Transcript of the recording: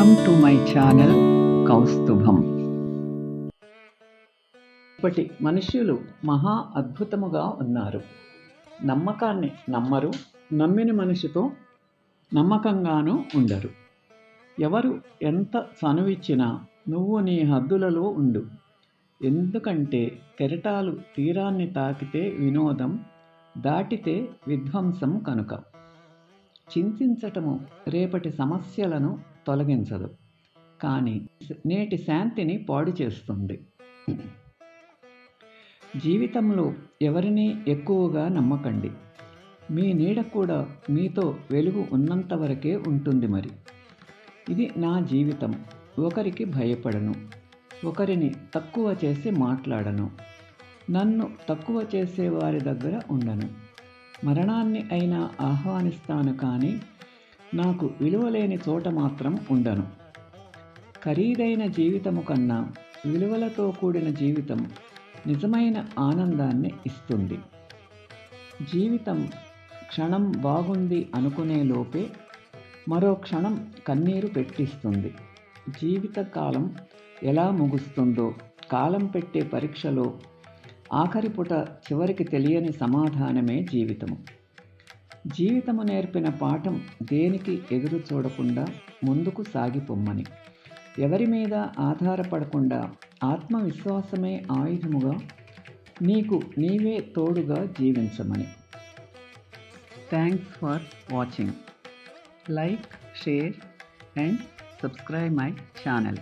Welcome to my channel Kaustubham ఇప్పటి మనుష్యులు మహా అద్భుతముగా ఉన్నారు. నమ్మకాన్ని నమ్మరు నమ్మిన మనిషితో నమ్మకంగానూ ఉండరు. ఎవరు ఎంత చనువిచ్చినా నువ్వు నీ హద్దులలో ఉండు. ఎందుకంటే కెరటాలు తీరాన్ని తాకితే వినోదం దాటితే విధ్వంసం కనుక. చింతించటము రేపటి సమస్యలను తొలగించదు. కానీ నేటి శాంతిని పాడు చేస్తుంది. జీవితంలో ఎవరిని ఎక్కువగా నమ్మకండి. మీ నీడ కూడా మీతో వెలుగు ఉన్నంత వరకే ఉంటుంది మరి. ఇది నా జీవితం. ఒకరికి భయపడను. ఒకరిని తక్కువ చేసి మాట్లాడను. నన్ను తక్కువ చేసే వారి దగ్గర ఉండను. మరణాన్ని అయినా ఆహ్వానిస్తాను కానీ నాకు విలువలేని చోట మాత్రం ఉండను. ఖరీదైన జీవితము కన్నా విలువలతో కూడిన జీవితం నిజమైన ఆనందాన్ని ఇస్తుంది. జీవితం క్షణం బాగుంది అనుకునే లోపే మరో క్షణం కన్నీరు పెట్టిస్తుంది. జీవితకాలం ఎలా ముగుస్తుందో కాలం పెట్టే పరీక్షలో ఆఖరి పుట చివరికి తెలియని సమాధానమే జీవితము. జీవితము నేర్పిన పాఠం దేనికి ఎదురు చూడకుండా ముందుకు సాగిపోమ్మని. ఎవరి మీద ఆధారపడకుండా ఆత్మవిశ్వాసమే ఆయుధముగా నీకు నీవే తోడుగా జీవించమని. Thanks for watching like share and subscribe my channel